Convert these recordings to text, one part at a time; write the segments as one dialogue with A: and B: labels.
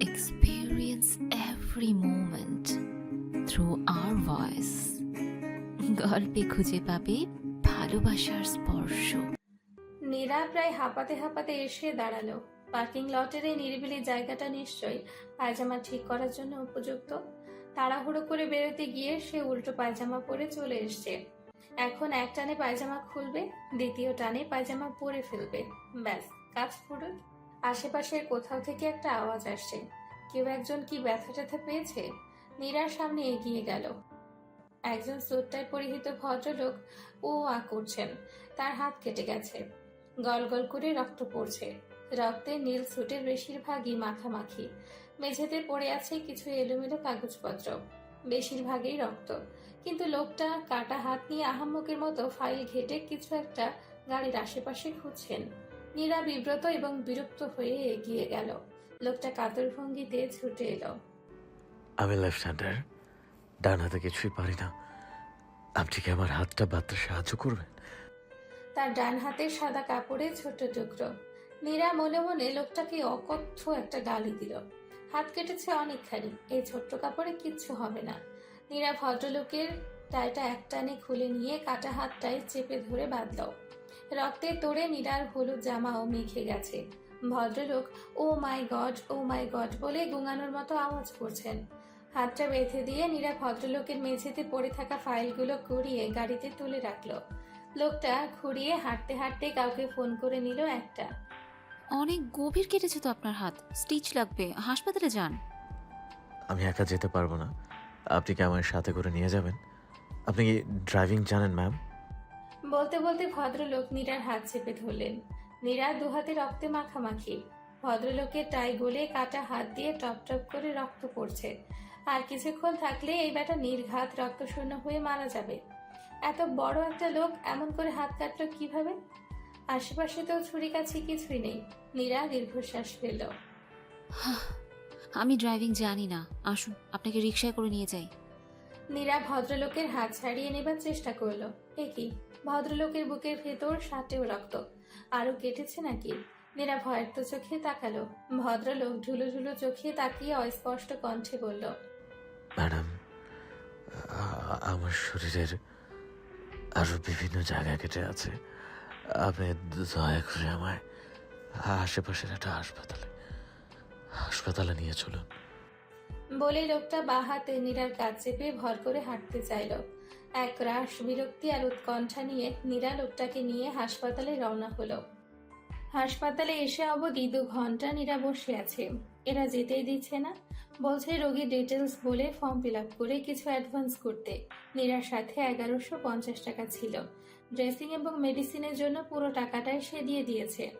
A: experience every moment through our voice. গল্পে খুঁজে পাবে ভালোবাসার স্পর্শ।
B: নীরা প্রায় হাঁপাতে হাঁপাতে এসে দাঁড়াল। পার্কিং লটের এই নিরিবিলি জায়গাটা নিশ্চয়ই পায়জামা ঠিক করার জন্য উপযুক্ত। তাড়াহুড়ো করে বেরোতে গিয়ে সে উল্টো পায়জামা পরে চলে এসছে। এখন এক টানে পায়জামা খুলবে, দ্বিতীয় টানে পায়জামা পরে ফেলবে। ব্যাস, কাজ পুরো আশেপাশের কোথাও থেকে একটা আওয়াজ আসছে। কেউ একজন কি ব্যথা ট্যাথা পেয়েছে? নীরার সামনে এগিয়ে গেল। একজন স্যুটটায় পরিহিত ভদ্রলোক ও আ করছেন। তার হাত কেটে গেছে। গল গল করে রক্ত পড়ছে। রক্তে নীল স্যুটের বেশিরভাগই মাখামাখি। মেঝেতে পড়ে আছে কিছু এলোমেলো কাগজপত্র। বেশিরভাগই রক্ত। কিন্তু লোকটা কাটা হাত নিয়ে আহাম্মকের মতো ফাইল ঘেটে কিছু একটা গাড়ির আশেপাশে খুঁজছেন। নীরা বিব্রত এবং বিরক্ত হয়ে এগিয়ে গেল। লোকটা কাতর ভঙ্গিতে ছুটে এলো।
C: আমি লেফট হ্যান্ডার ডান হাতে কিছুই পারি না। আপনি কি আমার হাতটা বাঁধতে সাহায্য করবেন?
B: তার ডান হাতের সাদা কাপড়ে ছোট টুকরো। নীরা মনে মনে লোকটাকে অকথ্য একটা গালি দিল। হাত কেটেছে অনেকখানি। এই ছোট্ট কাপড়ে কিচ্ছু হবে না। নীরা ভদ্রলোকের টাইটা একটানে খুলে নিয়ে কাটা হাতটাই চেপে ধরে বাঁধল। রক্তে তোড়ে নীরার হলুদ জামাও মেখে গেছে। ভদ্রলোক ও মাই গড ও মাই গড বলে গুঙানোর মতো আওয়াজ করছেন। হাতটা বেঁধে দিয়ে নীরা ভদ্রলোকের মেঝেতে পড়ে থাকা ফাইলগুলো কুড়িয়ে গাড়িতে তুলে রাখল। লোকটা ঘুরিয়ে হাঁটতে হাঁটতে কাউকে ফোন করে নিল একটা।
A: অনেক গভীর কেটেছে তো আপনার হাত। স্টিচ লাগবে। হাসপাতালে যান।
C: আমি একা যেতে পারব না। আপনি কি আমার সাথে করে নিয়ে যাবেন? আপনি কি ড্রাইভিং জানেন ম্যাম?
B: বলতে বলতে ভদ্রলোক নীরার হাত চেপে ধরলেন। নীরা দুহাতে রক্তে মাখামাখি। ভদ্রলোকের টাই গলে কাটা হাত দিয়ে টপ টপ করে রক্ত পড়ছে। আর কিছুক্ষণ থাকলে এই বেটা নির্ঘাত রক্তশূন্য হয়ে মারা যাবে। এত বড় একটা লোক এমন করে হাত কাটলো কীভাবে? আশেপাশে তো ছুরি কাছে কিছুই নেই। নীরা দীর্ঘশ্বাস ফেলল।
A: আমি ড্রাইভিং জানি না। আসুন আপনাকে রিক্সায় করে নিয়ে যাই।
B: নীরা ভদ্রলোকের হাত ছাড়িয়ে নেবার চেষ্টা করল। এ কি? ভদ্রলোকের বুকের ভেতর সাটেও রক্ত। আরও কেটেছে নাকি? নীরা ভয়ের তো চোখে তাকালো। ভদ্রলোক ঝুলো ঝুলো চোখে তাকিয়ে অস্পষ্ট কণ্ঠে বলল
C: ম্যাডাম আমার শরীরের আরও বিভিন্ন জায়গা কেটে আছে। আপনি দয়া করে আমায় আশেপাশের একটা হাসপাতালে হাসপাতালে নিয়ে চলুন।
B: বলে লোকটা বা হাতে নীরার কাজ চেপে ভর করে হাঁটতে চাইল। এক রাশ বিরক্তি আর উৎকণ্ঠা নিয়ে নীরা লোকটাকে নিয়ে হাসপাতালে রওনা হলো। হাসপাতালে এসে অবধি দু ঘণ্টা নীরা বসে আছে। এরা যেতেই দিচ্ছে না। বলছে রোগীর ডিটেলস বলে ফর্ম ফিল আপ করে কিছু অ্যাডভান্স করতে। নীরার সাথে এগারোশো পঞ্চাশ টাকা ছিল। ড্রেসিং এবং মেডিসিনের জন্য পুরো টাকাটাই সে দিয়ে দিয়েছে।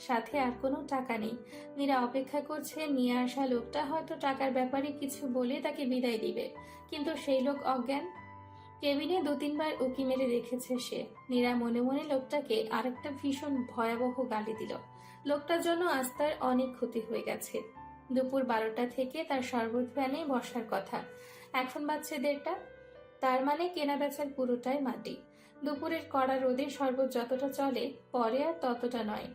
B: সাথে আর কোনো টাকা নেই। নীরা অপেক্ষা করছে, নিয়ে আসা লোকটা হয়তো টাকার ব্যাপারে কিছু বলে তাকে বিদায় দিবে। কিন্তু সেই লোক অজ্ঞান। কেবিনে দু তিনবার উকি মেরে দেখেছে সে। নীরা মনে মনে লোকটাকে আরেকটা ভীষণ ভয়াবহ গালি দিল। লোকটার জন্য আজ তার অনেক ক্ষতি হয়ে গেছে। দুপুর বারোটা থেকে তার শরবত ভ্যানে বসার কথা। এখন বাজছে দেড়টা। তার মানে কেনা বেচার পুরোটাই মাটি। দুপুরের কড়া রোদে শরবত যতটা চলে, পরে আর ততটা নয়।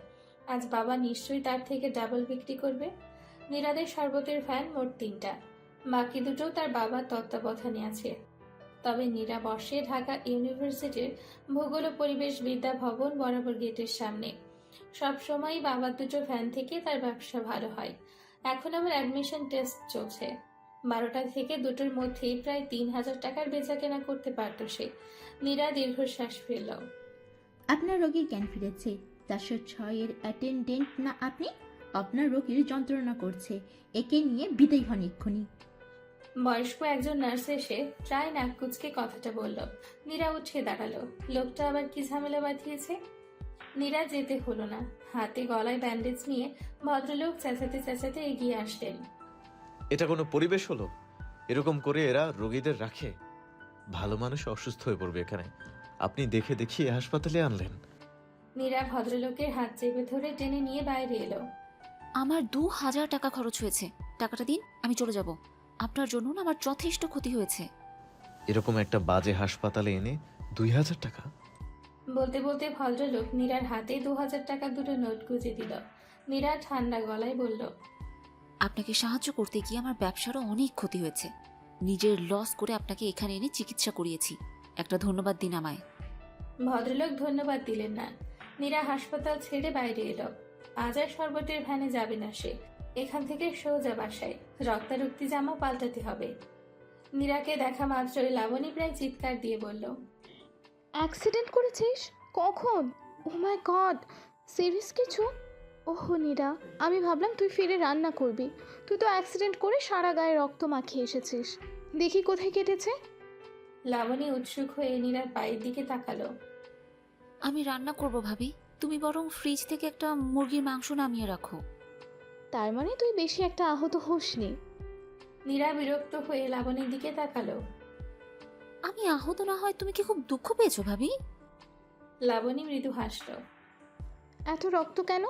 B: আজ বাবা নিশ্চয়ই তার থেকে ডাবল বিক্রি করবে। নীরাদের শরবতের ফ্যান মোট তিনটা। বাকি দুটো তার বাবার তত্ত্বাবধানে আছে। তবে নীরা বসে ঢাকা ইউনিভার্সিটির ভূগোল ও পরিবেশ বিদ্যা ভবন বরাবর গেটের সামনে। সব সময় বাবার দুটো ফ্যান থেকে তার ব্যবসা ভালো হয়। এখন আমার অ্যাডমিশন টেস্ট চলছে। বারোটা থেকে দুটোর মধ্যেই প্রায় তিন হাজার টাকার বেচা কেনা করতে পারত সে। নীরা দীর্ঘশ্বাস ফেলল।
D: আপনার রোগীর জ্ঞান ফিরেছে। চারশো ছয়ের অ্যাটেন্ডেন্ট না আপনি? আপনার রোগীর যন্ত্রণা করছে। একে নিয়ে বিদায় হন এক্ষুনি।
B: বয়স্ক একজন নার্স এসে প্রায় নাক কুচকে কথাটা বলল। নীরা উঠে দাঁড়াল। লোকটা আবার কি ঝামেলা বাঁধিয়েছে? নীরা যেতে হলো না। হাতে গলায় ব্যান্ডেজ নিয়ে ভদ্রলোক চেঁচাতে চেঁচাতে এগিয়ে আসলেন।
C: এটা কোনো পরিবেশ হলো? এরকম করে এরা রোগীদের রাখে? ভালো মানুষ অসুস্থ হয়ে পড়বে এখানে। আপনি দেখে দেখিয়ে হাসপাতালে আনলেন।
B: নীরা ভদ্রলোকের হাত চেপে ধরে টেনে নিয়ে বাইরে এলো।
A: আমার দু হাজার টাকা খরচ হয়েছে। টাকাটা দিন আমি চলে যাব। আপনার জন্য না আমার যথেষ্ট ক্ষতি হয়েছে।
C: এরকম একটা বাজে হাসপাতালে এনে দুই হাজার টাকা?
B: বলতে বলতে ভদ্রলোক নীরার হাতে দু হাজার টাকা দুটো নোট গুঁজে দিল। নীরা ঠান্ডা গলায় বলল
A: আপনাকে সাহায্য করতে গিয়ে আমার ব্যবসারও অনেক ক্ষতি হয়েছে। নিজের লস করে আপনাকে এখানে এনে চিকিৎসা করিয়েছি। একটা ধন্যবাদ দিন আমায়।
B: ভদ্রলোক ধন্যবাদ দিলেন না। নীরা হাসপাতাল ছেড়ে বাইরে এলো। আজার শরবতের ভ্যানে যাবে না সে। এখান থেকে সোজা বাসায়। রক্তারক্তি জামা পাল্টাতে হবে। নীরাকে দেখা মাত্রই লাবণী প্রায় চিৎকার দিয়ে বলল
E: অ্যাক্সিডেন্ট করেছিস? কখন? ও মাই গড সিরিয়াস কিছু? ওহো নীরা আমি ভাবলাম তুই ফিরে রান্না করবি। তুই তো অ্যাক্সিডেন্ট করে সারা গায়ে রক্ত মাখিয়ে এসেছিস। দেখি কোথায় কেটেছে?
B: লাবণী উৎসুক হয়ে নীরার পায়ের দিকে তাকালো।
A: আমি রান্না করব ভাবি। তুমি বরং ফ্রিজ থেকে একটা মুরগির মাংস নামিয়ে রাখো।
E: তার মানে তুই বেশি একটা আহত হোসনি।
B: নীরা বিরক্ত হয়ে লাবণীর দিকে তাকালো।
A: আমি আহত না হয় তুমি কি খুব দুঃখ পেয়েছ ভাবি?
B: লাবণী মৃদু হাসল।
E: এত রক্ত কেন?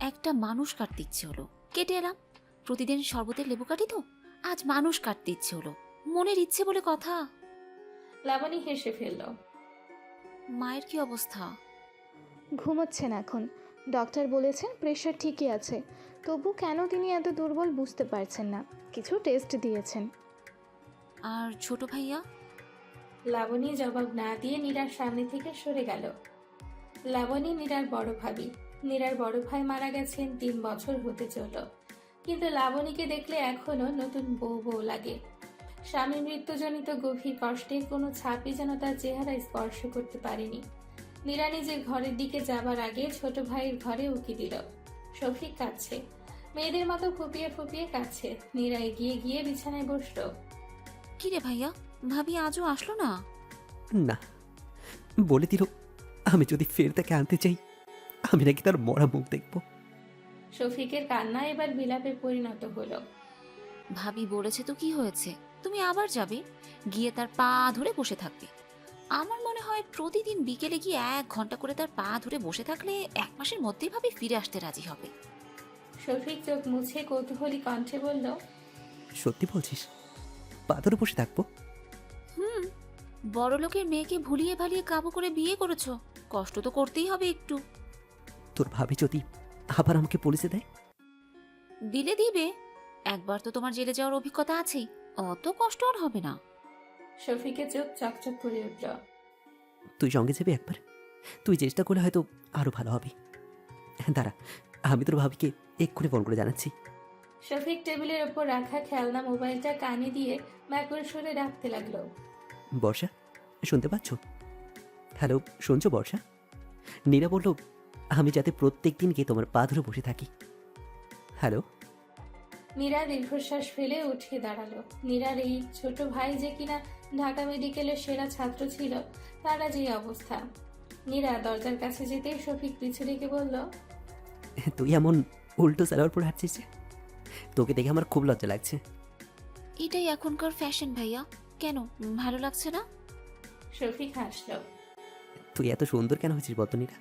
A: একটা মানুষ কাটতে ইচ্ছে হলো। কেটে এলাম। প্রতিদিন শরবতের লেবু কাটি তো? আজ মানুষ কাটতে ইচ্ছে হলো। মনের ইচ্ছে বলে কথা।
B: লাবণী হেসে ফেলল।
A: মায়ের কি অবস্থা?
E: ঘুমোচ্ছেন এখন। ডক্টর বলেছেন প্রেশার ঠিকই আছে। তবু কেন তিনি এত দুর্বল বুঝতে পারছেন না? কিছু টেস্ট দিয়েছেন।
A: আর ছোট ভাইয়া?
B: লাবণী জবাব না দিয়ে নীরার সামনে থেকে সরে গেল। লাবণী নীরার বড় ভাবি। নীরার বড় ভাই মারা গেছেন তিন বছর হতে চলল। কিন্তু লাবণীকে দেখলে এখনও নতুন বউ বউ লাগে। স্বামী মৃত্যুজনিত গভীর কষ্টের কোনো ছাপই যেন তার চেহারা স্পর্শ করতে পারেনি। নীরা নিজের ঘরের দিকে যাবার আগে ছোট ভাইয়ের ঘরে উকি দিল। শফিক কাঁদছে। মেয়েদের মতো ফুপিয়ে ফুপিয়ে কাছে নীরা এগিয়ে গিয়ে বিছানায় বসল।
A: কি রে ভাইয়া ভাবি আজও আসলো না?
F: না বলে দিল আমি যদি ফের তাকে আনতে চাই আমি নাকি তার মরা মুখ দেখব।
B: শফিকের কান্না এবার বিলাপে পরিণত হলো।
A: ভাবি বলেছে তো কি হয়েছে? তুমি আবার যাবে? গিয়ে তার পা ধরে বসে থাকবে। আমার মনে হয় প্রতিদিন বিকেলে গিয়ে এক ঘণ্টা করে তার পা ধরে বসে থাকলে এক মাসের মধ্যেই ভাবি ফিরে আসতে রাজি হবে।
B: শফিক চোখ মুছে কৌতূহলী কণ্ঠে বলল
F: সত্যি বলছিস? পাথরে বসে থাকব?
A: হুম বড় লোকের মেয়েকে ভুলিয়ে ভালিয়ে কাবু করে বিয়ে করেছ। কষ্ট তো করতেই হবে একটু।
F: তোর ভাবি যদি আবার আমাকে পুলিশে দেয়?
A: দিলে দিবে। একবার তো তোমার জেলে যাওয়ার অভিজ্ঞতা আছেই। অত কষ্ট আর হবে না।
B: শফিকের চোখ চকচক করে উঠল।
F: তুই সঙ্গে যাবি একবার? তুই চেষ্টা করলে হয়তো আরও ভালো হবে। দাঁড়া আমি তোর ভাবিকে এক্ষুনি ফোন করে জানাচ্ছি।
B: শফিক টেবিলের ওপর রাখা খেলনা মোবাইলটা কানে দিয়ে ব্যাকুল সুরে ডাকতে লাগল।
F: বর্ষা শুনতে পাচ্ছ? হ্যালো শুনছো বর্ষা? নীরা বলল আমি যাতে প্রত্যেক দিন গিয়ে তোমার পা ধরে বসে থাকি। হ্যালো?
B: মীরা দীর্ঘশ্বাস ফেলে উঠে দাঁড়াল। নীরার এই ছোট ভাই যে কিনা ঢাকা মেডিকেলের সেরা ছাত্র ছিল তার আজ এই অবস্থা। নীরা দরজার কাছে যেতেই শফিক পিছু রেখে বলল
F: তুই এমন উল্টো সালোয়ার পরে হাঁটছিস যে? তোকে দেখে আমার খুব লজ্জা লাগছে।
A: এটাই এখনকার ফ্যাশন ভাইয়া। কেন? ভালো লাগছে না?
B: শফিক হাসলো।
F: তুই এত সুন্দর কেন হয়েছিস বদনীরা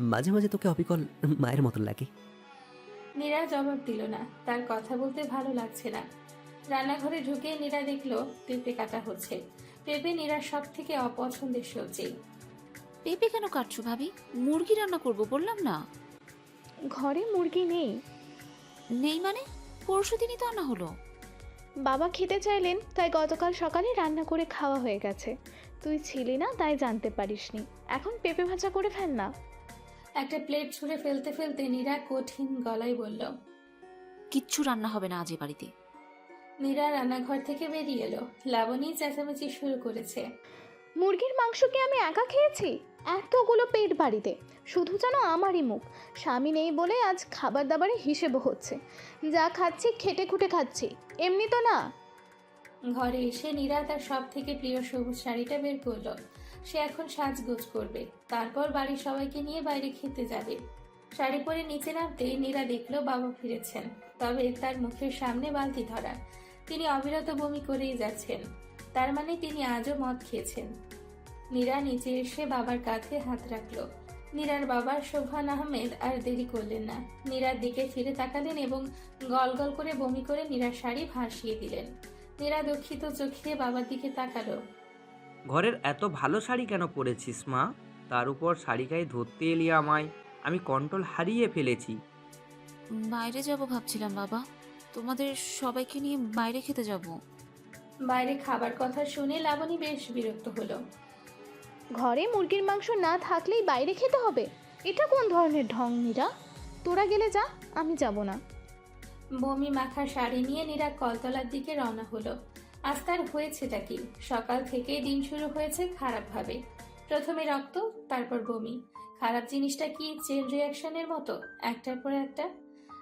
F: মাঝে মাঝে তোকে অবিকল মায়ের মতন লাগে।
B: নীরা জবাব দিল না। তার কথা বলতে ভালো লাগছে না। রান্নাঘরে ঢুকে নীরা দেখল পেঁপে কাটা হচ্ছে। পেঁপে নীরার সব থেকে অপছন্দের সবজি।
A: পেঁপে কেন কাটছো ভাবি? মুরগি রান্না করব বললাম না।
E: ঘরে মুরগি নেই।
A: নেই মানে? পরশু দিনই তো আনা হলো।
E: বাবা খেতে চাইলেন তাই গতকাল সকালে রান্না করে খাওয়া হয়ে গেছে। তুই ছিলি না তাই জানতে পারিসনি। এখন পেঁপে ভাজা করে ফেল না।
B: একটা প্লেট ছুঁড়ে ফেলতে ফেলতে নীরা কঠিন গলায় বলল
A: কিচ্ছু রান্না হবে না আজ এ বাড়িতে।
B: নীরা রান্নাঘর থেকে বেরিয়ে এলো। লাবণী চেঁচামেচি শুরু করেছে।
E: মুরগির মাংস কি আমি একা খেয়েছি? এতগুলো পেট বাড়িতে, শুধু যেন আমারই মুখ। স্বামী নেই বলে আজ খাবার দাবারে হিসেব হচ্ছে। যা খাচ্ছি, খেটে খুটে খাচ্ছি, এমনি তো না।
B: ঘরে এসে নীরা তার সব থেকে প্রিয় সবুজ শাড়িটা বের করল। সে এখন সাজগোজ করবে। তারপর বাড়ির সবাইকে নিয়ে বাইরে খেতে যাবে। শাড়ি পরে নিচে নামতেই নীরা দেখল বাবা ফিরেছেন, তবে তার মুখের সামনে বালতি ধরা। তিনি অবিরত বমি করেই যাচ্ছেন। তার মানে তিনি আজও মদ খেয়েছেন। নীরা নিচে এসে বাবার কাঁধে হাত রাখল। নীরার বাবা শোভান আহমেদ আর দেরি করলেন না। নীরার দিকে ফিরে তাকালেন এবং গল গল করে বমি করে নীরার শাড়ি ভাসিয়ে দিলেন। নীরা দুঃখিত চোখে বাবার দিকে তাকালো।
G: ঘরের এত ভালো শাড়ি কেন পরেছিস মা? তার উপর শাড়ি গায়ে ধরতে এলি আমায়। আমি কন্ট্রোল হারিয়ে ফেলেছি।
A: বাইরে যাব ভাবছিলাম বাবা। তোমাদের সবাইকে নিয়ে বাইরে খেতে যাব।
B: বাইরে খাবার কথা শুনে লাবণী বেশ বিরক্ত হলো।
E: ঘরে মুরগির মাংস না থাকলেই বাইরে খেতে হবে? এটা কোন ধরনের ঢং নীরা তোরা গেলে যা, আমি যাব না।
B: বমি মাখা শাড়ি নিয়ে নীরা কলতলার দিকে রওনা হলো। আজ তার হয়েছেটা কি? সকাল থেকেই দিন শুরু হয়েছে খারাপভাবে। প্রথমে রক্ত, তারপর বমি। খারাপ জিনিসটা কি চেন রিয়াকশনের মতো? একটার পর একটা।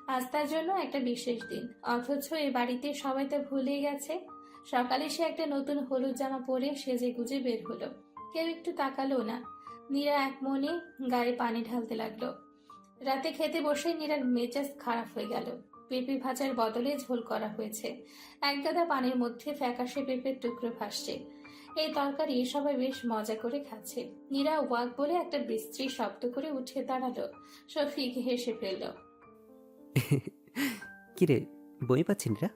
B: আজ তার জন্য একটা বিশেষ দিন। অথচ এ বাড়িতে সবাই তা ভুলে গেছে। সকালে সে একটা নতুন হলুদ জামা পরে সেজে গুজে বের হলো। কেউ একটু তাকালো না। নীরা এক মনে গায়ে পানি ঢালতে লাগল। রাতে খেতে বসে নীরার মেজাজ খারাপ হয়ে গেল। পেঁপে ভাজার বদলে ঝোল করা হয়েছে। এক গাদা পানির মধ্যে ফ্যাকাশে পেঁপের টুকরো ভাসছে। এই তরকারি সবাই বেশ মজা করে খাচ্ছে। নীরা ওয়াক বলে একটা বিশ্রী শব্দ করে উঠে দাঁড়াল। শফিক হেসে ফেলল
F: কিরে বমি পাচ্ছি নীরা?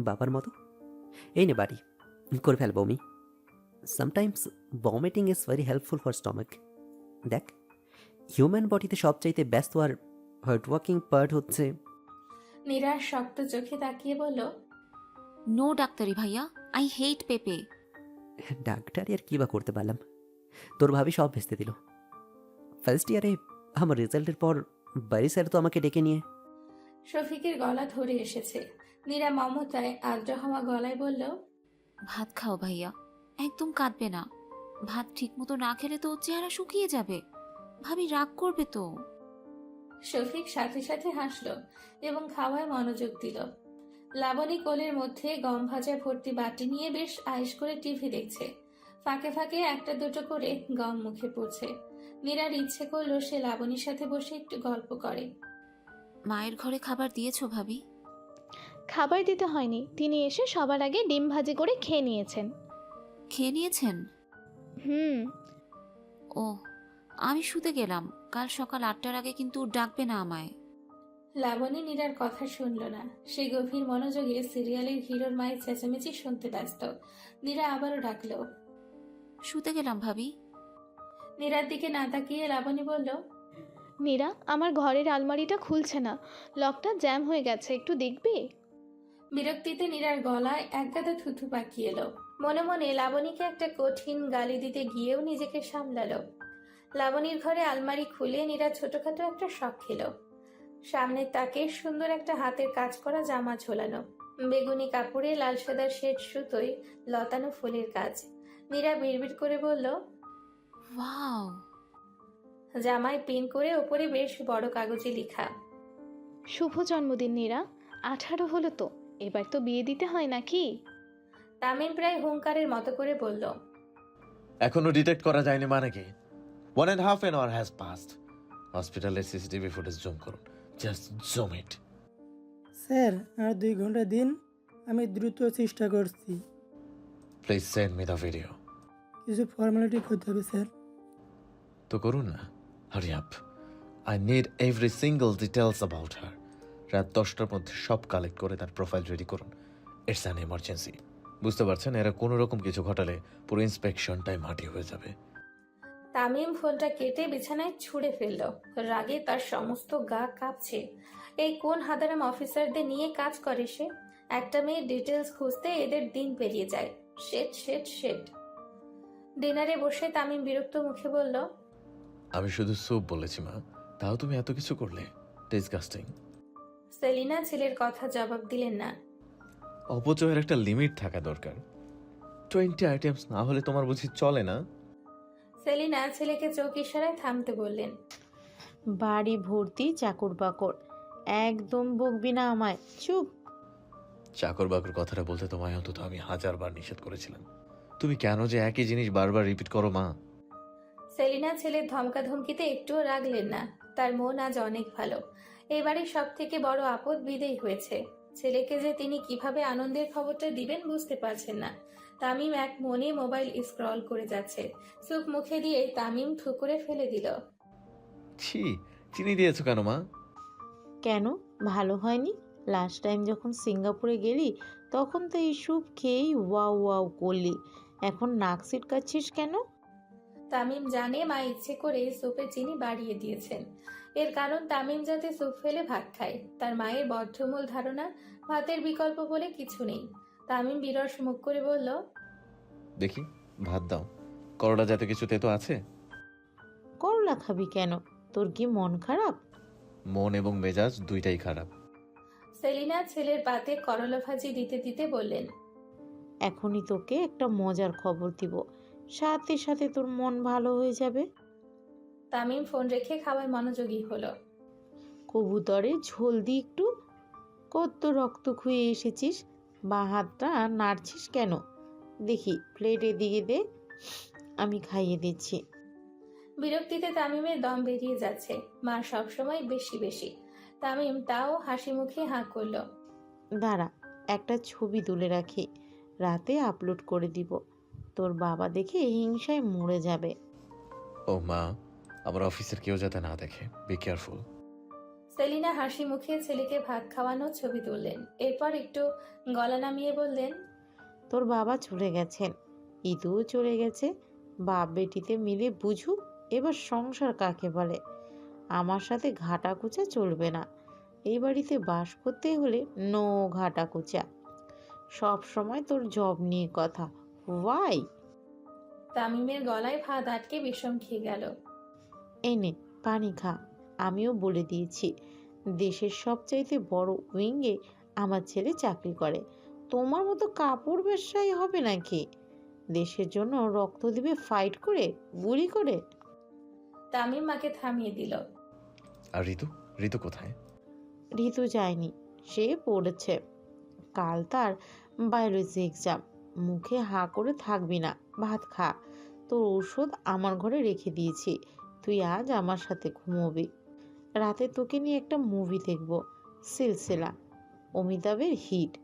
F: বাবার মতো? এই নে বাড়ি, করে ফেল বমি। Sometimes vomiting is very helpful for stomach দেখ হিউম্যান বডিতে সবচাইতে ব্যস্ত আর হার্ড ওয়ার্কিং পার্ট হচ্ছে
B: নীরা শক্ত চোখে তাকিয়ে বলল
A: নো ডাক্তারি ভাইয়া আই হেট পেপে
F: ডাক্তার আর কী বা করতে পারলাম? তোর ভাবি সব ভেস্তে দিল। ফার্স্ট ইয়ারে আমার রেজাল্টের পর বাড়ি স্যার তো আমাকে ডেকে নিয়ে।
B: শফিকের গলা ধরে এসেছে। নীরা মমতায় আদ্র হওয়া গলায় বলল
A: ভাত খাও ভাইয়া। একদম কাঁদবে না। ভাত ঠিকমতো না খেলে তো ওর চেহারা শুকিয়ে যাবে। ভাবি রাগ করবে তো।
B: শফিক সাথে সাথে হাসল এবং খাওয়ায় মনোযোগ দিল। লাবণী কোলের মধ্যে গম ভাজা ভর্তি বাটি নিয়ে বেশ আয়েস করে টিভি দেখছে। ফাঁকে ফাঁকে একটা দুটো করে গম মুখে পড়ছে। মীরার ইচ্ছে করল সে লাবণীর সাথে বসে একটু গল্প করে।
A: মায়ের ঘরে খাবার দিয়েছ ভাবি?
E: খাবার দিতে হয়নি। তিনি এসে সবার আগে ডিম ভাজি করে খেয়ে নিয়েছেন।
A: খেয়ে নিয়েছেন?
E: হুম।
A: ও আমি শুতে গেলাম। কাল সকাল আটটার আগে কিন্তু ডাকবে না আমায়।
B: লাবণী নীরার কথা শুনল না। সে গভীর মনোযোগে সিরিয়ালের হিরোর মায়ের চেঁচামেচি শুনতে ব্যস্ত। নীরা আবারও ডাকলো।
A: শুতে গেলাম ভাবি।
B: নীরার দিকে না তাকিয়ে লাবণী বলল
E: নীরা আমার ঘরের আলমারিটা খুলছে না। লকটা জ্যাম হয়ে গেছে একটু দেখবি?
B: বিরক্তিতে নীরার গলায় একগাদা থুথু পাকিয়ে এলো। মনে মনে লাবণীকে একটা কঠিন গালি দিতে গিয়েও নিজেকে সামলালো। লাবণীর ঘরে আলমারি খুলে নীরা ছোটখাটো একটা শখ খেল। সামনের তাকে সুন্দর একটা হাতের কাজ করা জামা ঝোলানো। বেগুনি কাপড়ে লাল সাদা শেড সুতোয় লতানো ফুলের কাজ। নীরা বিড়বিড় করে বলল
A: ওয়াও!
B: জামায় পিন করে ওপরে বেশ বড় কাগজে লেখা
E: শুভ জন্মদিন নীরা আঠারো হলো তো এবার তো বিয়ে দিতে হয় নাকি?
B: তামিম প্রায় হুঙ্কারের মতো করে বলল
C: এখনও ডিটেক্ট করা যায়নি মানে কি? One and half an hour has passed হসপিটালের সিসিটিভি ফুটেজ জুম করুন। জাস্ট জুম ইট
H: স্যার আর দুই ঘণ্টা দিন আমি দ্রুত চেষ্টা করছি।
C: Please send me the video
H: কিছু ফর্মালিটি করতে হবে স্যার।
C: তো করুন না। Hurry up I need every single details about her রাত দশটার মধ্যে সব কালেক্ট করে তার প্রোফাইল রেডি করুন। ইটস অ্যান এমার্জেন্সি বুঝতে পারছেন এরা কোনো রকম কিছু ঘটালে পুরো ইন্সপেকশনটাই মাটি হয়ে যাবে।
B: তামিম ফোনটা কেটে বিছানায় ছুঁড়ে ফেলল। রাগে তার সমস্ত গা কাঁপছে। এই কোন হাদারাম অফিসারদের নিয়ে কাজ করে সে? একটা মেয়ের ডিটেলস খুঁজতে এদের দিন পেরিয়ে যায়। শেট শেট শেট। ডিনারে বসে তামিম বিরক্ত মুখে বলল
C: আমি শুধু স্যুপ বলেছি মা। তাও তুমি এত কিছু করলে? ডিসগাস্টিং।
B: সেলিনা ছেলের কথা জবাব দিলেন না।
C: অপচয়ের একটা লিমিট থাকা দরকার। টোয়েন্টি আইটেমস না হলে তোমার বুঝি চলে না?
B: সেলিনা ছেলেকে চোখ ইশারায় থামতে বললেন
I: বাড়ি ভর্তি চাকর বাকর। একদম বকবি না আমায়। চুপ।
C: চাকর বাকর কথাটা বলতে তোমায় অন্তত আমি হাজারবার নিষেধ করেছিলাম। তুমি কেন যে একই জিনিস বারবার রিপিট করো মা?
B: সেলিনা ছেলের ধমকা ধমকিতে একটুও রাগলেন না। তার মন আজ অনেক ভালো। এবারে সব থেকে বড় আপদ বিদেয় হয়েছে। ছেলেকে যে তিনি কীভাবে আনন্দের খবরটা দিবেন বুঝতে পারছেন না। তামিম এক মনে মোবাইল স্ক্রল করে যাচ্ছে। সুপ মুখে দিয়ে তামিম ঠুকরে ফেলে দিল।
C: ছি চিনি দিয়েছ কেন মা?
I: কেন? ভালো হয়নি? লাস্ট টাইম যখন সিঙ্গাপুরে গেলি তখন তো এই স্যুপ খেয়েই ওয়াও ওয়াও করলি। এখন নাক সিটকাচ্ছিস কেন?
B: তামিম জানে মা ইচ্ছে করে সুপে চিনি বাড়িয়ে দিয়েছেন। এর কারণ তামিম যাতে স্যুপ ফেলে ভাত খায়। তার মায়ের বদ্ধমূল ধারণা ভাতের বিকল্প বলে কিছু নেই। তামিম বিরস মুখ করে বলল
C: দেখি ভাত দাও। করলা যাতে কিছু তেতো আছে।
I: করলা খাবি কেন? তোর কি মন খারাপ?
C: মন এবং মেজাজ দুইটাই খারাপ।
B: সেলিনা ছেলের পাতে করলা ভাজি দিতে দিতে বললেন
I: এখনই তোকে একটা মজার খবর দিব। সাথে সাথে তোর মন ভালো হয়ে যাবে।
B: তামিম ফোন রেখে খাওয়ায় মনোযোগী হলো।
I: কবুতরে ঝোল দি একটু। কত রক্ত খুয়ে এসেছিস? বা হাতটা নাড়ছিস কেন? দেখি প্লেটে দিয়ে দে। আমি খাইয়ে দিচ্ছি।
B: বিরক্তিতে তামিমের দম বেরিয়ে যাচ্ছে। মা সবসময় বেশি বেশি। তামিম তাও হাসি মুখে হাঁ করল।
I: দাঁড়া একটা ছবি তুলে রাখি। রাতে আপলোড করে দিব। তোর বাবা দেখে হিংসায় মরে যাবে।
C: ও মা আমার অফিসের কেউ যাতে না দেখে। বি কেয়ারফুল
B: সেলিনা হাসি মুখে ছেলেকে ভাত খাওয়ানোর ছবি তুললেন। এরপর একটু গলা নামিয়ে বললেন
I: তোর বাবা চলে গেছেন। ইদুও চলে গেছে। বাপ বেটিতে মিলে বুঝুক এবার সংসার কাকে বলে? আমার সাথে ঘাটা কুচা চলবে না। এই বাড়িতে বাস করতে হলে নো ঘাটা কুচা সব সময় তোর জব নিয়ে কথা। ওয়াই
B: তামিমের গলায় ভাত আটকে বিষম খেয়ে গেল।
I: এনে পানি খা। আমিও বলে দিয়েছি দেশের সবচাইতে বড় উইংয়ে আমার ছেলে চাকরি করে। তোমার মতো কাপড় ব্যবসায়ী হবে নাকি? দেশের জন্য রক্ত দিবে ফাইট করে গুলি করে?
B: তামিম মাকে থামিয়ে দিল।
C: আর ঋতু? ঋতু কোথায়?
I: ঋতু যায়নি সে পড়েছে। কাল তার বায়োলজি এক্সাম মুখে হা করে থাকবি না ভাত খা। তোর ঔষধ আমার ঘরে রেখে দিয়েছি। তুই আজ আমার সাথে ঘুমোবি। রাতে তোকে নিয়ে একটা মুভি দেখব সিলসিলা। অমিতাভের হিট।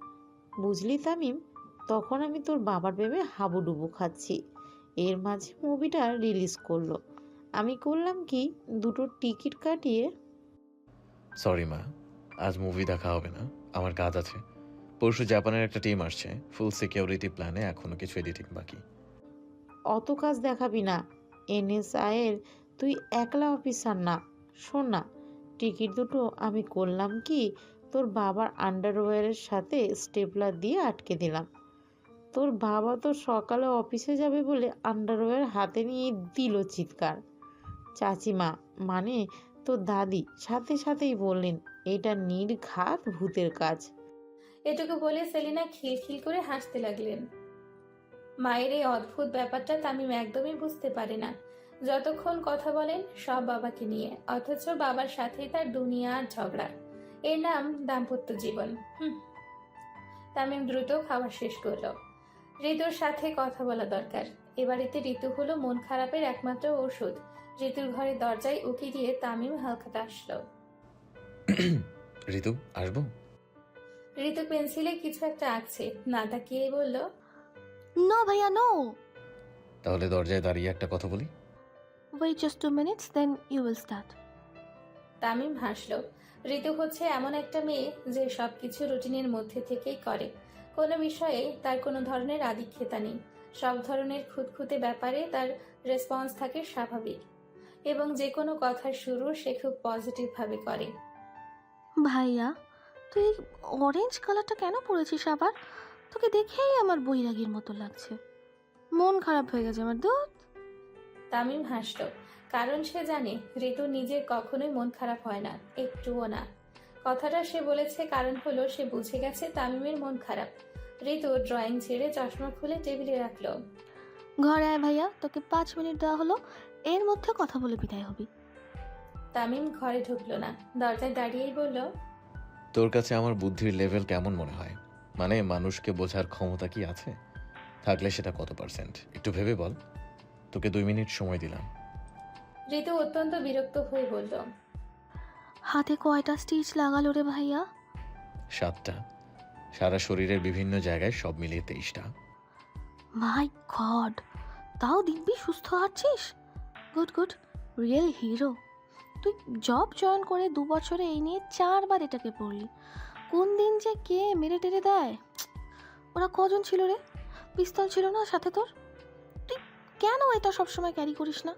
I: বুঝলি তামিম তখন আমি তোর বাবার প্রেমে হাবুডুবু খাচ্ছি। এর মাঝে মুভিটা রিলিজ করল। আমি করলাম কি দুটো টিকিট কাটিয়ে
C: সরি মা আজ মুভি দেখা হবে না আমার কাজ আছে। পরশু জাপানের একটা টিম আসছে ফুল সিকিউরিটি প্ল্যানে এখনও কিছু এডিটিং বাকি।
I: অত কাজ দেখাবি না। এনএসআই এর তুই একলা অফিসার না। শোন না, টিকিট দুটো আমি করলাম কি, তোর বাবার আন্ডারওয়্যারের সাথে স্টেপলার দিয়ে আটকে দিলাম। তোর বাবা তো সকালে অফিসে যাবে বলে আন্ডারওয়্যার হাতে নিয়ে দিল চিৎকার। চাচিমা মানে তোর দাদি সাথে সাথেই বললেন, এটা নির্ঘাত ভূতের কাজ।
B: এটুকু বলে সেলিনা খিলখিল করে হাসতে লাগলেন। মায়ের এই অদ্ভুত ব্যাপারটা তামিম একদমই বুঝতে পারে না। যতক্ষণ কথা বলেন সব বাবাকে নিয়ে অথচ বাবার সাথেই তার দুনিয়ার ঝগড়া। এর নাম দাম্পত্য জীবন। হুম। তামিম দ্রুত খাওয়া শেষ করল। ঋতুর সাথে কথা বলা দরকার। এ বাড়িতে ঋতু হলো মন খারাপের একমাত্র ওষুধ। ঋতুর ঘরে দরজায় উকি দিয়ে তামিম হালকাটা আসলো।
C: ঋতু আসব?
B: ঋতু পেন্সিলে কিছু একটা আঁকছে। না তাকিয়েই বলল
E: নো ভাইয়া নো!
C: তাহলে দরজায় দাঁড়িয়ে একটা কথা বলি?
E: Wait just two minutes then you will start
B: Tamim হাসল। ঋতু হচ্ছে এমন একটা মেয়ে যে সব কিছু রুটিনের মধ্যে থেকেই করে। কোনো বিষয়ে তার কোনো ধরনের আদিক্ষেতা নেই। সব ধরনের খুঁতখুঁতে ব্যাপারে তার রেসপন্স থাকে স্বাভাবিক। এবং যে কোনো কথার শুরু সে খুব পজিটিভভাবে করে।
E: ভাইয়া তুই অরেঞ্জ কালারটা কেন পরেছিস আবার? তোকে দেখেই আমার বৈরাগীর মতো লাগছে। মন খারাপ হয়ে গেছে আমার দুধ
B: তামিম হাসল কারণ সে জানে ঋতু নিজের কখনোই মন খারাপ হয় না একটুও না। কথাটা সে বলেছে কারণ হলো সে বুঝে গেছে তামিমের মন খারাপ। ঋতু ড্রয়িং ছেড়ে চশমা খুলে টেবিলে রাখল।
E: ঘরে আয় ভাইয়া তোকে পাঁচ মিনিট দেওয়া হলো এর মধ্যে কথা বলে বিদায় হবি।
B: তামিম ঘরে ঢুকলো না দরজায় দাঁড়িয়েই বলল
C: তোর কাছে আমার বুদ্ধির লেভেল কেমন মনে হয়? মানে মানুষকে বোঝার ক্ষমতা কি আছে? থাকলে সেটা কত পার্সেন্ট একটু ভেবে বল। তোকে দুই মিনিট সময় দিলাম।
B: ঋতু অত্যন্ত বিরক্ত হয়ে বলল
E: হাতে কয়টা স্টিচ লাগালো রে ভাইয়া?
C: সাতটা। সারা শরীরের বিভিন্ন জায়গায় সব মিলিয়ে তেইশটা।
E: মাই গড তাও দিব্যি সুস্থ আছিস? Good good real hero. তুই জব জয়েন করে দু বছরে এই নিয়ে চারবার এটাকে পড়লি। কোন দিন যে কে মেরে টেরে দেয়? ওরা কজন ছিল রে? পিস্তল ছিল না সাথে তোর? কেন এটা সবসময় ক্যারি করিস না?